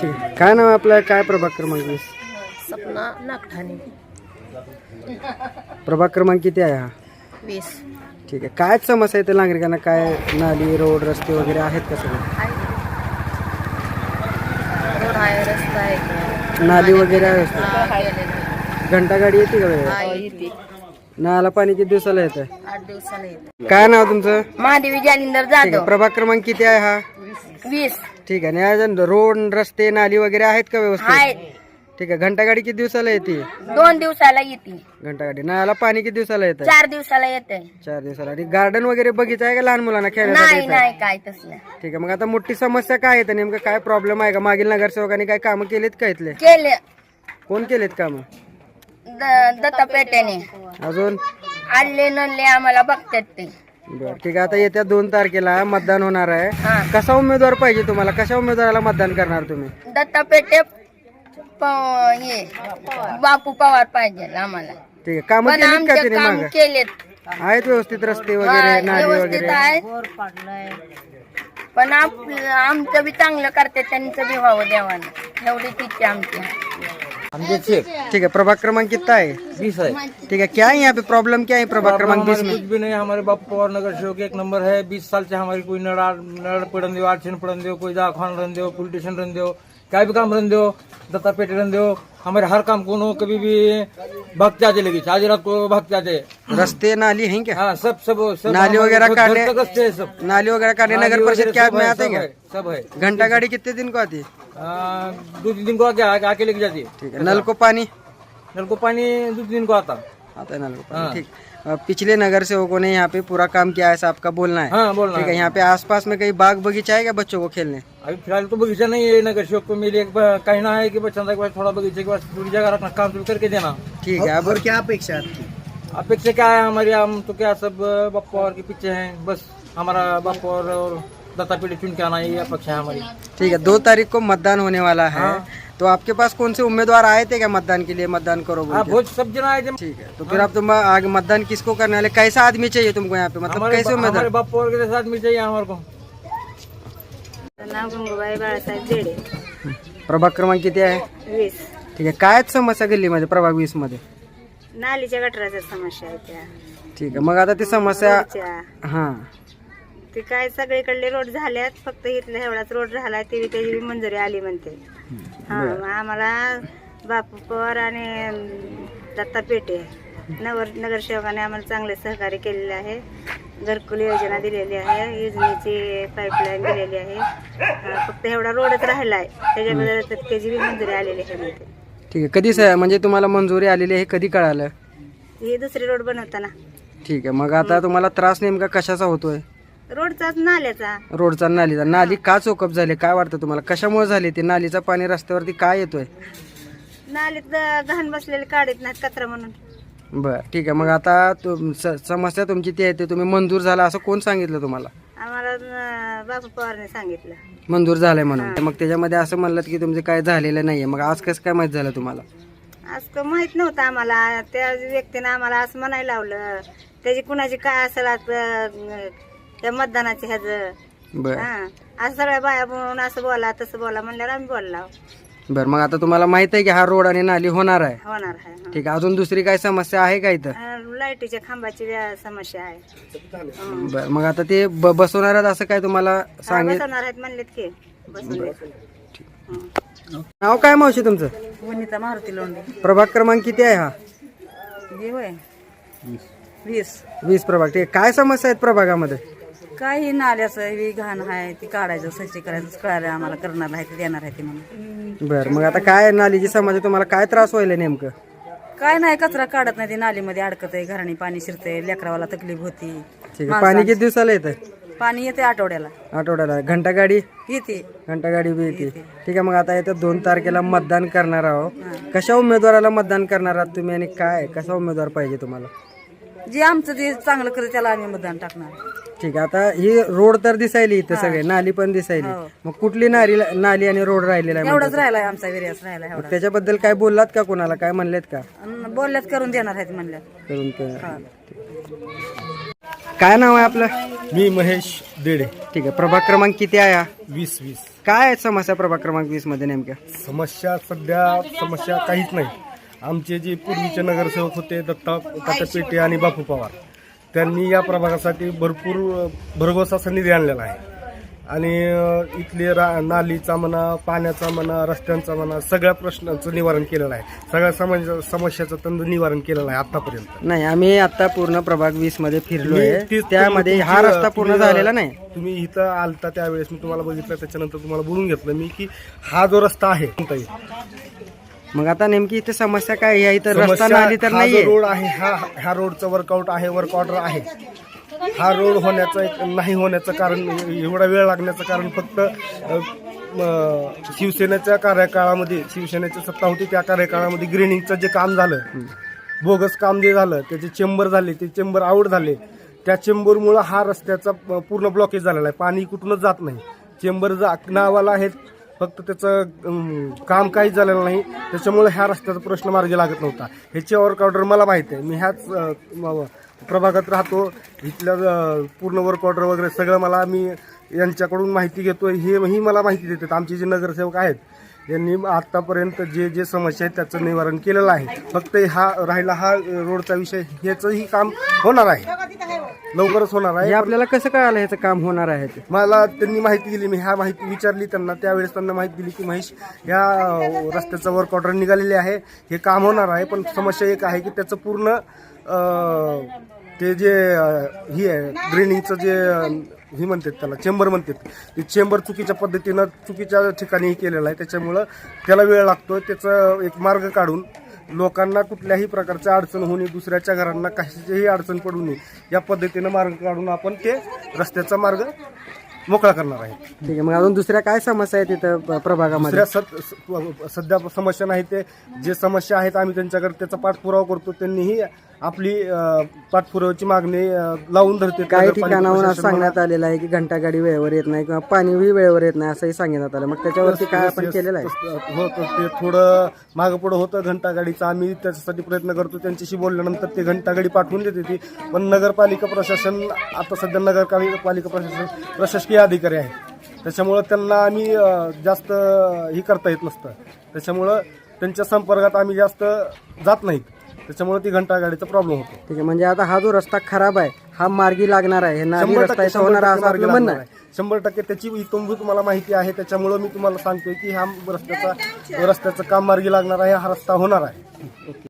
ठीक. आहे काय नाव आहे आपलं? काय प्रभाग क्रमांक वीस सपना नागठाणे. प्रभाग क्रमांक किती आहे हा? वीस. ठीक आहे. काय समस्या आहे नागरिकांना? काय नाली रोड रस्ते वगैरे आहेत का सगळे? आहे रोड आहे रस्ता आहे. नाली वगैरे आहे हा, गेलेलं आहे. घंटा गाडी येते का वेळेवर? हा, येते. नळाला पाणी किती दिवसाला येतं आठ दिवसाला येते. काय नाव तुमचं? महादेवी जालिंदर ठीक आहे. जाधव प्रभाग क्रमांक किती आहे हा? वीस. ठीक आहे. आणि अजून रोड रस्ते नाली वगैरे आहेत का व्यवस्थित? आहे ठीक आहे. घंटा गाडी किती दिवसाला येते? दोन दिवसाला येते. घंटा गाडी नळाला पाणी किती दिवसाला येतं चार दिवसाला येते चार दिवसाला. आणि गार्डन वगैरे बगीचा आहे का लहान मुलांना खेळण्यासाठी? नाही काय तसलं ठीक आहे. मग आता मोठी समस्या काय आहे? नेमकं काय प्रॉब्लेम आहे का? मागील नगरसेवकांनी काय कामं केलीत का इथले? केले. कोण केलेत कामं? द- दत्ता पेट्याने अजून? आणले नडले आम्हाला बघतात ते. बरं ठीक आहे. आता येत्या दोन तारखेला मतदान होणार आहे. हा. कसा उमेदवार पाहिजे तुम्हाला? कशा उमेदवाराला मतदान करणार तुम्ही? दत्ता पेटे प- हे बापू पवार पाहिजे आम्हाला. ठीक आहे. कामं पण केलीत का आमचे तिने काम माग? केलेत. आहेत व्यवस्थित रस्ते हा, वगैरे नाली व्यवस्थित वगैरे? आहे. पण आप- आमचं बी चांगलं करते त्यांचं बी व्हावं देवानं. एवढीच इच्छा आमची. ठीक है प्रभाग क्रमांक कितना है? बीस है। ठीक है क्या है यहाँ पे प्रॉब्लम क्या है प्रभाग क्रमांक बीस में? कुछ भी नहीं हमारे बाप पवार नगर सेवक एक नंबर है। बीस साल से हमारी कोई नड़ा नड़ पड़न दो आरक्षण पड़न दो कोई दवाखान रन दो पुलिस स्टेशन रन दे क्या भी काम रन दो दत्ता पेटी रन दो हमारे हर काम को कभी भी भक्त जाते लगी आज रात को भक्त जाते रस्ते नाली है क्या? हाँ सब सब सब नाली वगैरह काटने- हैं सब। नाली वगैरह काटने नगर परिषद क्या कैब में आते हैं सब है, घंटा गाड़ी कितने दिन को आती है? दो तीन दिन को आके आके लेके जाती है। ठीक है नल को पानी? नल को पानी दो तीन दिन को आता। आता है नल को हाँ। पानी ठीक। अ, पिछले नगर सेवकों ने यहाँ पे पूरा काम किया है ऐसा आपका बोलना है। हाँ बोलना ठीक है यहाँ पे आसपास में कहीं बाग बगीचा है क्या बच्चों को खेलने? अभी फिलहाल तो बगीचा नहीं है नगर सेवक को मेरे एक बार कहना है कि बच्चा के पास थोड़ा बगीचे के पास थोड़ी जगह रखना काम शुरू करके देना। ठीक है अब और क्या अपेक्षा है आपकी? अपेक्षा क्या है हमारी हम तो क्या सब बापू और के पीछे हैं बस हमारा बापू और, और दत्ता पीढ़ी चुन के आना ये अपेक्षा है हमारी। ठीक है दो तारीख को मतदान होने वाला है। हाँ। तो आपके पास कौन से उम्मीदवार आए थे क्या मतदान के लिए? मतदान करो बोल के? बहुत सब जना आए थे। ठीक है तो फिर आप तुम आगे मतदान किसको करने वाले? कैसा आदमी चाहिए तुमको यहाँ पे? मतलब कैसे उम्मीदवार? बापू और के साथ मिल चाहिए हमारे को। नाव गंगूबाई बाळासाहेब जेडे। प्रभाग क्रमांक किती आहे? वीस। ठीक आहे काय समस्या गल्लीमध्ये प्रभाग वीस मध्ये नालीच्या गटराच्या समस्या आहेत त्या. ठीक आहे मग आता ती समस्या. हा. ते काय सगळीकडले रोड झाल्यात फक्त इथला एवढाच रोड झालाय ते त्याची मंजुरी आली म्हणते. हा मग आम्हाला बापू पवार आणि दत्ता पेटे नगर नगरसेवकाने आम्हाला चांगले सहकार्य केलेले आहे. घरकुल योजना दिलेली आहे योजनेची पाईपलाईन दिलेली आहे. फक्त एवढा रोडच राहिला आहे त्याच्याबद्दल त्याची बी मंजुरी आलेली आहे म्हणते. ठीक आहे कधी स- म्हणजे तुम्हाला मंजुरी आलेली आहे हे कधी कळालं? ही दुसरी रोड बनवताना. ठीक आहे मग आता तुम्हाला त्रास नेमका कशाचा होतोय? रोडचाच नाल्याचा. रोडचा नालीचा. नाली का चोकअप झाली? काय वाटतं तुम्हाला? कशामुळे झाली ती? नालीचा पाणी रस्त्यावरती काय येतोय? नालीत घाण बसलेले काढत नाहीत कचरा म्हणून. बर ठीक आहे. मग आता तुम- स- समस्या तुमची ती आहे ते तुम्ही मंजूर झाला असं कोण सांगितलं तुम्हाला? आम्हाला अं, बापू पवारने सांगितलं. मंजूर झालंय म्हणून. मग त्याच्यामध्ये असं म्हणलं की तुमचं काय झालेलं नाहीये. मग आज कसं काय माहीत झालं तुम्हाला? आज का माहीत नव्हतं आम्हाला. त्या व्यक्तीनं आम्हाला असं म्हणायला लावलं. त्याची कुणाची काय असेल आज, अं, त्या मतदानाची ह्याच. बर. हा. असं सगळ्या बाया म्हणून असं बोला तसं बोला म्हणल्यावर आम्ही बोलला. बर मग आता तुम्हाला माहीत आहे की हा रोड आणि नाली होणार आहे. होणार आहे हं. ठीक आहे अजून दुसरी काय समस्या आहे का इथं? लाईटीच्या खांबाची व्या- समस्या आहे. हं. बर मग आता ते ब- बसवणार आहेत असं काय तुम्हाला हा, सांगित बसवणार आहेत म्हणलेत की बसून नाव काय मावशी तुमचं? वनिता मारुती लोंढे. प्रभाग क्रमांक किती आहे हा? होय वीस. वीस प्रभाग. ठीक आहे काय समस्या आहेत प्रभागामध्ये? काही नाल्याचं ही घाण आहे ती काढायचं स्वच्छ करायचं कळालं आम्हाला करणार आहे ते देणार आहे ते म्हणून. बर मग आता काय नालीची समस्या तुम्हाला काय त्रास व्हायला नेमकं? काय नाही कचरा काढत नाही ते नालीमध्ये अडकत आहे घराणी पाणी शिरते लेकरावाला तकलीफ होती ठीक आहे पाणी किती दिवसाला येतं पाणी येते आठवड्याला. आठवड्याला. घंटा गाडी? येते. घंटा गाडी बी येते. ठीक आहे मग आता येत्या दोन तारखेला मतदान करणार आहोत. कशा उमेदवाराला मतदान करणार आहात तुम्ही आणि काय? कसा उमेदवार पाहिजे तुम्हाला? जे आमचं ते चांगलं करत त्याला आम्ही मतदान टाकणार. ठीक आहे. आता ही रोड तर दिसायली इथं सगळे नाली पण दिसायली. मग कुठली नाली नाली आणि रोड राहिलेला आहे एवढाच राहिलाय आमचा विर्यास राहिला एवढा मग त्याच्याबद्दल काय बोललात का कोणाला? काय म्हणलेत का? अन बोलल्यात करून देणार आहेत म्हणल्यात. करून ते- काय नाव आहे आपलं? मी महेश देडे. ठीक आहे. प्रभाग क्रमांक किती आहे हा? वीस वीस. काय आहे समस्या प्रभाग क्रमांक वीसमध्ये नेमक्या? समस्या सध्या समस्या काहीच नाही. आमचे जे पूर्वीचे नगरसेवक होते दत्ता दत्ता पेटे आणि बापू पवार. त्यांनी या प्रभागासाठी भरपूर भरघोस असा निधी आणलेला आहे. आणि इथले रा नालीचा म्हणा पाण्याचा म्हणा रस्त्यांचा म्हणा सगळ्या प्रश्नांचं निवारण केलेलं आहे. सगळ्या समस्या समस्याचं तंद निवारण केलेलं आहे आतापर्यंत. नाही आम्ही आता पूर्ण प्रभाग वीसमध्ये फिरलोय. त्यामध्ये हा रस्ता पूर्ण झालेला नाही. तुम्ही इथं आलता त्यावेळेस मी तुम्हाला बघितलं त्याच्यानंतर तुम्हाला बोलून घेतलं मी की हा जो रस्ता आहे? मग आता नेमकी इथे समस्या काय आहे? इथं रस्ता समस्या नाही तर हा जो नाहीये. रोड आहे हा ह्या रोडचं वर्कआउट आहे वर्क ऑर्डर आहे. हा रोड होण्याचं एक नाही होण्याचं कारण एवढा वेळ लागण्याचं कारण फक्त अ, म, शिवसेनेच्या कार्यकाळामध्ये शिवसेनेची सत्ता होती त्या कार्यकाळामध्ये ग्रेनिंगचं जे काम झालं बोगस काम जे झालं त्याचे चेंबर झाले ते चेंबर आउट झाले. त्या चेंबरमुळं हा रस्त्याचा प- पूर्ण ब्लॉकेज झालेला आहे. पाणी कुठूनच जात नाही. चेंबर जा नावाला आहेत फक्त त्याचं काम काहीच झालेलं नाही. त्याच्यामुळे ह्या रस्त्याचा प्रश्न मार्गी लागत नव्हता. ह्याची वर्क ऑर्डर मला माहिती आहे. मी ह्याच म- प्रभागात राहतो. इथल्या पूर्ण वर्क ऑर्डर वगैरे सगळं मला मी यांच्याकडून माहिती घेतो हे ही मला माहिती देतात. आमचे जे नगरसेवक आहेत यांनी आतापर्यंत जे जे समस्या आहेत त्याचं निवारण केलेलं आहे. फक्त हा राहिला हा रोडचा विषय ह्याचंही काम होणार आहे. लवकरच होणार हे आहे आपल्याला कसं कळालं ह्याचं काम होणार आहे ते? मला त्यांनी माहिती दिली मी ह्या माहिती विचारली त्यांना. त्यावेळेस त्यांना माहिती दिली की महेश या अं, रस्त्याचं वर्क ऑर्डर निघालेले आहे. हे काम होणार आहे पण समस्या एक आहे की त्याचं पूर्ण अं, ते जे अं, ही आहे ड्रेनिंगचं जे अं, ही म्हणतात त्याला चेंबर म्हणतात. ते चेंबर चुकीच्या पद्धतीनं चुकीच्या ठिकाणी हे केलेलं आहे. त्याच्यामुळं त्याला वेळ लागतो त्याचं एक मार्ग काढून लोकांना कुठल्याही प्रकारच्या अडचण होणे दुसऱ्याच्या घरांना कशाचीही अडचण पडू नये या पद्धतीनं मार्ग काढून आपण ते रस्त्याचा मार्ग मोकळा करणार आहे. ठीक आहे मग अजून दुसऱ्या काय समस्या आहेत तिथं प्रभागामध्ये? दुसऱ्या सद- स- सध्या समस्या नाही ते जे समस्या आहेत आम्ही त्यांच्याकडे त्याचा पाठपुरावा करतो त्यांनीही आपली अं, पाठपुराव्याची मागणी अं, लावून धरते. काही नगरपालिका ठिकाणाहून असं प्रशासन सांगण्यात आलेलं आहे की घंटागाडी वेळेवर येत नाही किंवा पाणीही वेळेवर येत नाही असंही सांगण्यात आलं. मग त्याच्यावरती काय आपण केलेलं आहे? होतं. ते थोडं मागं पुढं होतं घंटागाडीचं. आम्ही त्याच्यासाठी प्रयत्न करतो. त्यांच्याशी बोलल्यानंतर ते घंटागाडी पाठवून देते ती. पण नगरपालिका प्रशासन आता सध्या नगरपालिका प्रशासन प्रशासकीय अधिकारी आहे. त्याच्यामुळं त्यांना आम्ही अं, जास्त हे करता येत नसतं. त्याच्यामुळं त्यांच्या संपर्कात आम्ही जास्त जात नाहीत त्याच्यामुळे ती घंटागाडीचा प्रॉब्लेम होतो. ठीक आहे म्हणजे आता हा जो रस्ता खराब आहे हा मार्गी लागणार आहे हे नाली शंभर रस्ता टक्के इथं शंभर होणार आहे टक्के असं मार्गी आपलं म्हणणं लागणार आहे. आहे शंभर टक्के त्याची इतंभूत मला माहिती आहे त्याच्यामुळं मी तुम्हाला सांगतोय की ह्या रस्त्याचा रस्त्याचं काम मार्गी लागणार आहे हा रस्ता होणार आहे.